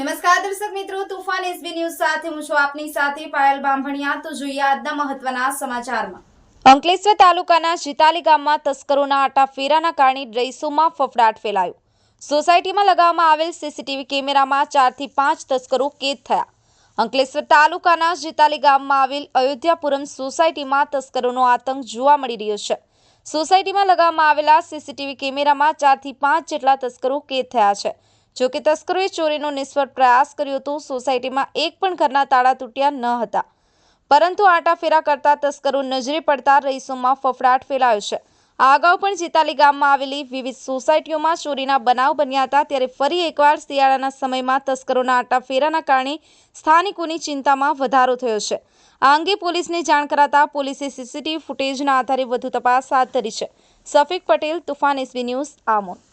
કરું તુફાન SB news સાથે હું છું આપની સાથે પાયલ બાંભણિયા. તો જોઈએ આજના મહત્વના સમાચારમાં. અંકલેશ્વર તાલુકાના જીતાલી ગામમાં તસ્કરોના આટાફેરાના કારણે ડ્રેસોમાં ફફડાટ ફેલાયો. સોસાયટીમાં લગાવવામાં આવેલ સીસીટીવી કેમેરામાં ચારથી પાંચ તસ્કરો કેદ થયા. અંકલેશ્વર તાલુકાના જીતાલી ગામમાં આવેલ અયોધ્યાપુરમ સોસાયટીમાં તસ્કરોનો આતંક જોવા મળી રહ્યો છે. સોસાયટીમાં લગાવવામાં આવેલા સીસીટીવી કેમેરામાં ચારથી પાંચ જેટલા તસ્કરો કેદ થયા છે. જો કે તસ્કરોએ ચોરીનો નિષ્ફળ પ્રયાસ કર્યો હતો સોસાયટીમાં એક પણ ઘરના તાળા તૂટ્યા ન હતા. પરંતુ આંટાફેરા કરતા તસ્કરો નજરે પડતા રહીશોમાં ફફડાટ ફેલાયો છે. આ અગાઉ પણ ચિતાલી ગામમાં આવેલી વિવિધ સોસાયટીઓમાં ચોરીના બનાવ બન્યા હતા. ત્યારે ફરી એકવાર શિયાળાના સમયમાં તસ્કરોના આંટાફેરાના કારણે સ્થાનિકોની ચિંતામાં વધારો થયો છે. આ અંગે પોલીસને જાણ કરાતા પોલીસે સીસીટીવી ફૂટેજના આધારે વધુ તપાસ હાથ ધરી છે. Safiq Patel, Toofan SB news, Amod.